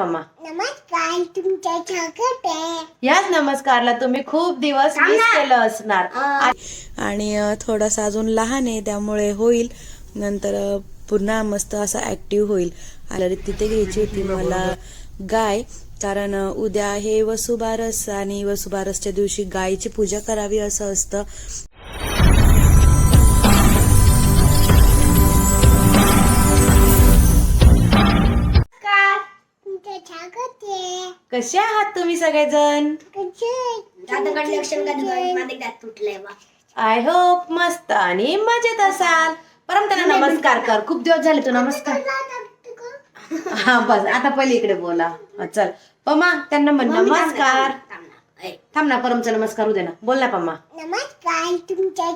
Mamma नमस्कार तुमच्या स्वागत आहे. याच नमस्कारला तुम्ही खूप दिवस मिस केलं असणार. आणि अ, थोडासा अजून लहान आहे त्यामुळे होईल. नंतर अ, पुन्हा मस्त असा ऍक्टिव्ह होईल. आणि तिथे घ्यायची होती मला गाय. कारण अ, उद्या आहे वसुबारस आणि वसुबारसच्या दिवशी गायची पूजा करावी असं असतं. कसे आहात तुम्ही सगळेजण? आय होप मस्त आणि मजेत असाल. परम त्यांना नमस्कार कर. खूप दिवस झाले तू नमस्कार. हा बस. आता पहिले इकडे बोला. चल. पम्मा त्यांना म्हण नमस्कार. थांब ना परमचा नमस्कार होऊ दे ना. बोल ना पम्मा. नमस्कार तुमच्या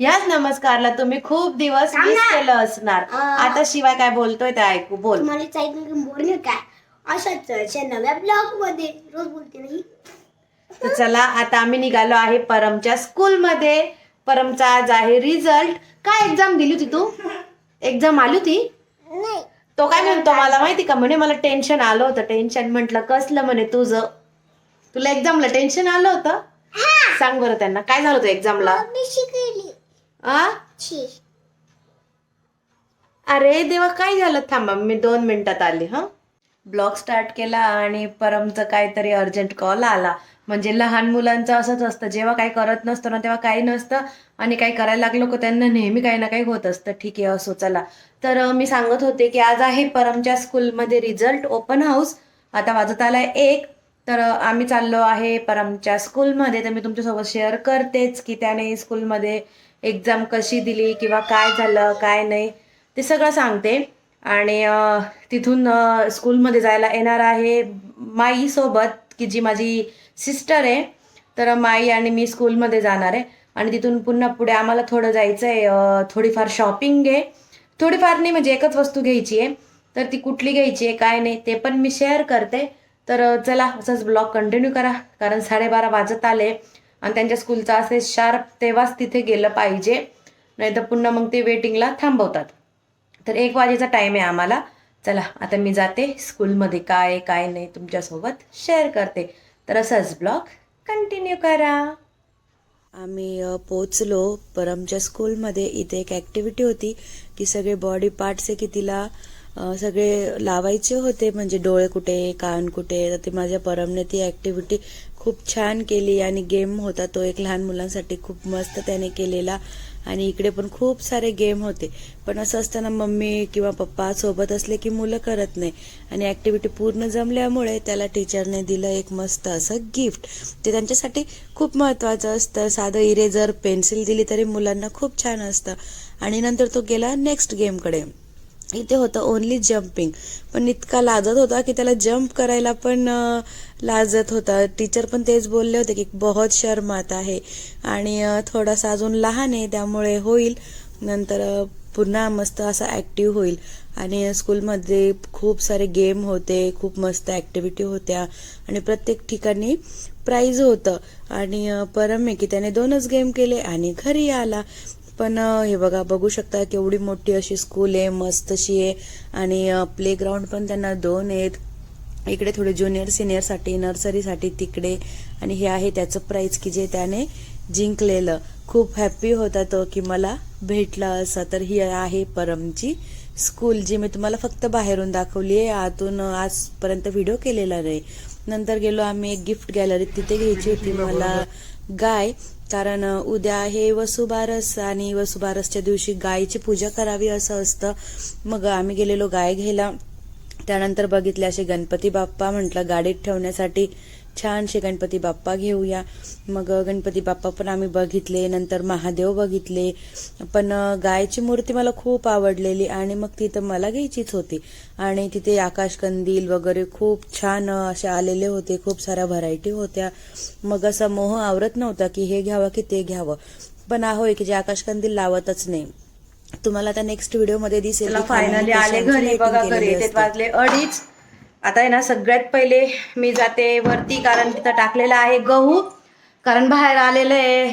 याच नमस्कारला तुम्ही खूप दिवस मिस केलं असणार. आता शिवाय काय बोलतोय ते ऐकू बोल. बोलणे काय अशाच अशा नव्या ब्लॉगमध्ये. रोज बोलते नाही. तर चला आता आम्ही निघालो आहे परमच्या स्कूलमध्ये परमचा आज आहे रिझल्ट काय एक्झाम दिली होती तू? एक्झाम आली होती? नाही. तो काय म्हणतो मला माहिती का? म्हणे मला टेन्शन आलं होतं. टेन्शन म्हटलं कसलं म्हणे तुझं? तुला एक्झामला टेन्शन आलं होतं? सांग बरं त्यांना. काय झालं होतं एक्झामला मी शिकली आ? शी अरे देवा काय झालं? थांबा मी दोन मिनिटात आले हा? ब्लॉग स्टार्ट केला आणि परमचं काहीतरी अर्जंट कॉल आला. म्हणजे लहान मुलांचं असंच असतं जेव्हा काही करत नसतं ना तेव्हा काही नसतं आणि काही करायला लागलो का त्यांना नेहमी काही ना काही होत असतं. ठीक आहे असो चला. तर मी सांगत होते की आज आहे परमच्या स्कूलमध्ये रिझल्ट ओपन हाऊस. आता वाजत आलाय एक. तर आम्ही चाललो आहे परमच्या स्कूलमध्ये. तर मी तुमच्यासोबत शेअर करतेच की त्याने स्कूलमध्ये एक्झाम कशी दिली किंवा काय झालं काय नाही ते सगळं सांगते. आणि तिथून स्कूलमध्ये जायला येणार आहे माईसोबत की जी माझी सिस्टर आहे. तर माई आणि मी स्कूलमध्ये जाणार आहे. आणि तिथून पुन्हा पुढे आम्हाला थोडं जायचं आहे थोडीफार शॉपिंग आहे. थोडीफार नाही म्हणजे एकच वस्तू घ्यायची आहे. तर ती कुठली घ्यायची आहे काय नाही ते पण मी शेअर करते. तर चला असंच ब्लॉग कंटिन्यू करा कारण साडेबारा वाजत आले. आणि त्यांच्या स्कूलचा असे शार्प तेव्हाच तिथे गेलं पाहिजे. नाही तर पुन्हा मग ते वेटिंगला थांबवतात. तर एक वाजेचा टाईम आहे आम्हाला. चला आता मी जाते. स्कूलमध्ये काय काय नाही तुमच्यासोबत शेअर करते. तर असंच ब्लॉग कंटिन्यू करा. आम्ही पोचलो पर आमच्या स्कूलमध्ये इथे एक ॲक्टिव्हिटी होती की सगळे बॉडी पार्ट्स आहे की तिला सगळे लावायचे होते म्हणजे डोळे कुठे कान कुठे. तर ते माझ्या परमने ती ॲक्टिव्हिटी खूप छान केली आणि गेम होता तो एक लहान मुलांसाठी खूप मस्त त्याने केलेला. आणि इकडे पण खूप सारे गेम होते. पण असं असताना मम्मी किंवा पप्पा सोबत असले की मुलं करत नाही. आणि ॲक्टिव्हिटी पूर्ण जमल्यामुळे त्याला टीचरने दिलं एक मस्त असं गिफ्ट ते त्यांच्यासाठी खूप महत्त्वाचं असतं. साधं इरेजर पेन्सिल दिली तरी मुलांना खूप छान असतं. आणि नंतर तो गेला नेक्स्ट गेमकडे इथे होतं ओन्ली जम्पिंग पण इतका लाजत होता की त्याला जम्प करायला पण लाजत होता. टीचर पण तेच बोलले होते की बहुत शर्मात आहे आणि थोडासा अजून लहान आहे त्यामुळे होईल. नंतर पुन्हा मस्त असा ॲक्टिव्ह होईल. आणि स्कूलमध्ये खूप सारे गेम होते खूप मस्त ॲक्टिव्हिटी होत्या. आणि प्रत्येक ठिकाणी प्राईज होतं. आणि परम आहे की त्याने दोनच गेम केले आणि घरी आला. पण हे बघा बघू शकता केवढी मोठी अशी स्कूल आहे मस्त अशी आहे. आणि प्ले ग्राउंड पण त्यांना दोन आहेत. इकडे थोडे ज्युनियर सिनियरसाठी नर्सरीसाठी तिकडे. आणि हे आहे त्याचं प्राईज की जे त्याने जिंकलेलं. खूप हॅप्पी होता तो की मला भेटला असा. तर ही आहे परमची स्कूल जी मी तुम्हाला फक्त बाहेरून दाखवली आहे. आतून आजपर्यंत व्हिडिओ केलेला नाही. नंतर गेलो आम्ही एक गिफ्ट गॅलरीत तिथे घ्यायची होती मला. गाय. कारण उद्या आहे वसुबारस आणि वसुबारसच्या दिवशी गायची पूजा करावी असं असतं. मग आम्ही गेलेलो गाय घ्यायला. त्यानंतर बघितले असे गणपती बाप्पा म्हटलं गाडीत ठेवण्यासाठी छानसे गणपती बाप्पा घेऊया. मग गणपती बाप्पा पण आम्ही बघितले नंतर महादेव बघितले. पण गायची मूर्ती मला खूप आवडलेली आणि मग ती तर मला घ्यायचीच होती. आणि तिथे आकाशकंदील वगैरे खूप छान असे आलेले होते खूप साऱ्या व्हरायटी होत्या. मग असा मोह आवरत नव्हता की हे घ्यावं की ते घ्यावं. पण होय की जे आकाशकंदील लावतच नाही. तुम्हाला आता नेक्स्ट व्हिडिओमध्ये दिसेल फायनली आले घरी बघा घरी ते. वाजले अडीच. आता आहे ना सगळ्यात पहिले मी जाते वरती कारण तिथं टाकलेलं आहे गहू. कारण बाहेर आलेलं आहे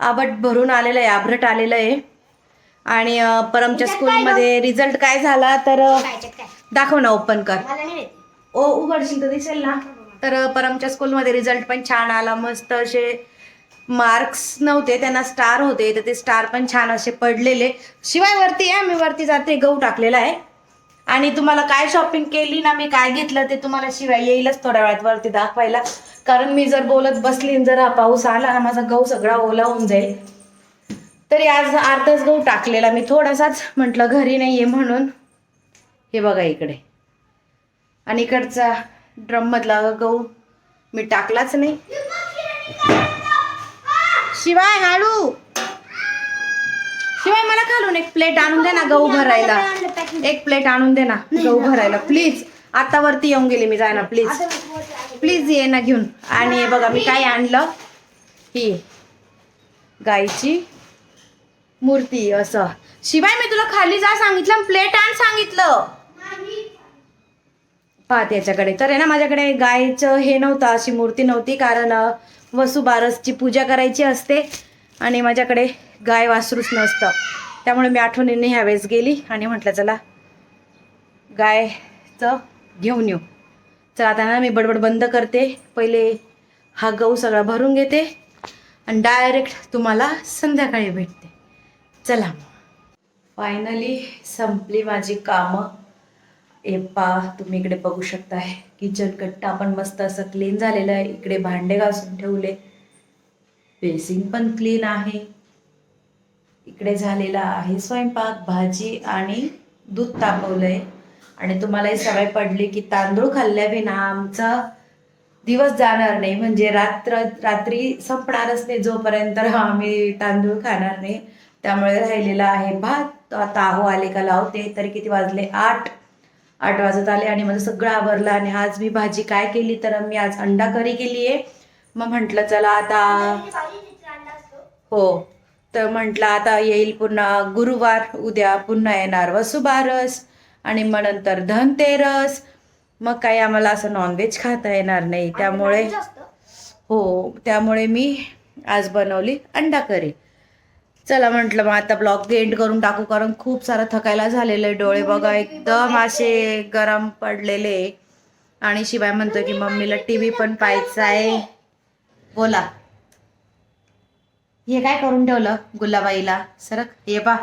आबट भरून आलेलं आहे आभरट आलेलं आहे. आणि परमच्या स्कूलमध्ये रिझल्ट काय झाला तर दाखव ना ओपन कर. ओ उघडशील तर दिसेल ना. तर परमच्या स्कूलमध्ये रिझल्ट पण छान आला मस्त असे मार्क्स नव्हते त्यांना स्टार होते तर ते स्टार पण छान असे पडलेले. शिवाय वरती आहे मी वरती जाते गहू टाकलेला आहे. आणि तुम्हाला काय शॉपिंग केली ना मी काय घेतलं ते तुम्हाला शिवाय येईलच थोड्या वेळात वरती दाखवायला. कारण मी जर बोलत बसली जर हा पाऊस आला ना माझा गहू सगळा ओला होऊन जाईल. तरी आज अर्धाच गहू टाकलेला मी थोडासाच. म्हटलं घरी नाही आहे म्हणून. हे बघा इकडे. आणि इकडचा ड्रममधला गहू मी टाकलाच नाही. शिवाय हाडू शिवाय मला खालून एक प्लेट आणून दे ना गहू भरायला. एक प्लेट आणून दे ना गहू भरायला. प्लीज आता वरती येऊन गेली मी जाय ना प्लीज प्लीज ये ना घेऊन. आणि बघा मी काय आणलं? ही गायची मूर्ती असं. शिवाय मी तुला खाली जा सांगितलं प्लेट आण सांगितलं. पाहत याच्याकडे. तर आहे ना माझ्याकडे गायचं हे नव्हतं अशी मूर्ती नव्हती कारण वसुबारसची पूजा करायची असते आणि माझ्याकडे गाय वासरूच नसतं. त्यामुळे मी आठवणीने ह्यावेळेस गेली आणि म्हटलं चला गायचं घेऊन येऊ. चला आता ना मी बडबड बंद करते. पहिले हा गहू सगळा भरून घेते आणि डायरेक्ट तुम्हाला संध्याकाळी भेटते. चला फायनली संपली माझी कामं. ए पा तुम्ही इकडे बघू शकता किचन कट्टा पण मस्त असं क्लीन झालेलं आहे. इकडे भांडे घासून ठेवले. बेसिंग पण क्लीन आहे. इकडे झालेला आहे स्वयंपाक भाजी आणि दूध तापवलंय. आणि तुम्हाला ही सवय पडली की तांदूळ खाल्ल्याविना आमचा दिवस जाणार नाही. म्हणजे रात्र रात्री संपणारच नाही जोपर्यंत आम्ही तांदूळ खाणार नाही. त्यामुळे राहिलेला आहे भात. आता आहो आले का लावते. तरी किती वाजले? आठ. आठ वाजत आले आणि माझं सगळं आवरलं आणि आज मी भाजी काय केली तर मी आज अंडा करी केली आहे. मग म्हटलं चला आता हो तर म्हटलं आता येईल पुन्हा गुरुवार उद्या पुन्हा येणार वसुबारस आणि मग नंतर धनतेरस. मग काही आम्हाला असं नॉनव्हेज खाता येणार नाही. त्यामुळे हो त्यामुळे मी आज बनवली अंडा करी. चला म्हटलं मग आता ब्लॉग एंड करून टाकू कारण खूप सारं थकायला झालेलं आहे डोळे बघा एकदम असे गरम पडलेले. आणि शिवाय म्हणतोय की मम्मीला टी व्ही पण पाहायचा आहे. बोला. हे काय करून ठेवलं गुलाबाईला? सरक हे बा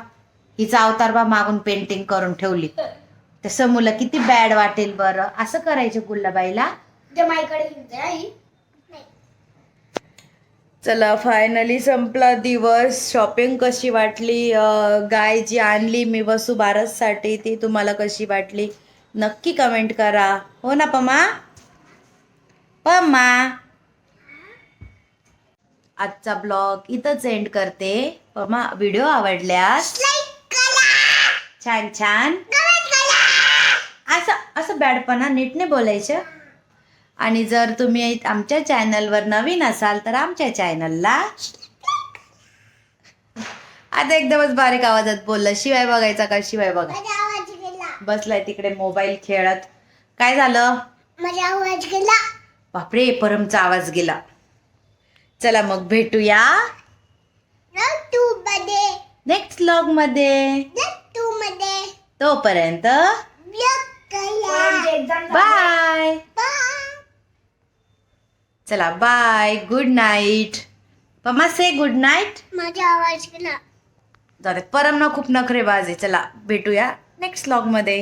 हिचा अवतार बा मागून पेंटिंग करून ठेवली. तसं मुलं किती बॅड वाटेल बरं. असं करायचं गुलाबाईला. माझ्याकडे. चला फायनली संपला दिवस. शॉपिंग कशी वाटली? गाय जी आणली मी वसू बारससाठी ती तुम्हाला कशी वाटली? नक्की कमेंट करा. हो ना पमा? पमा? आजचा ब्लॉग इथंच एंड करते. पमा व्हिडिओ आवडल्यास? छान छान. असं असं बॅडपणा नीटने बोलायचं. आणि जर तुम्ही आमच्या चॅनलवर नवीन असाल तर आमच्या चॅनलला आता एकदमच बारीक आवाजात बोललं. शिवाय बघायचा का? शिवाय बघा. माझा आवाज गेला. बसलाय तिकडे मोबाईल खेळत. काय झालं? माझा आवाज गेला. बापरे परमचा आवाज गेला. चला मग भेटूया. नेक्स्ट ब्लॉगमध्ये. तोपर्यंत बाय चला बाय गुड नाईट पमा से गुड नाईट माझा आवाज गेला जाऊ दे परम ना खूप नखरे बाज चला भेटूया नेक्स्टमध्ये.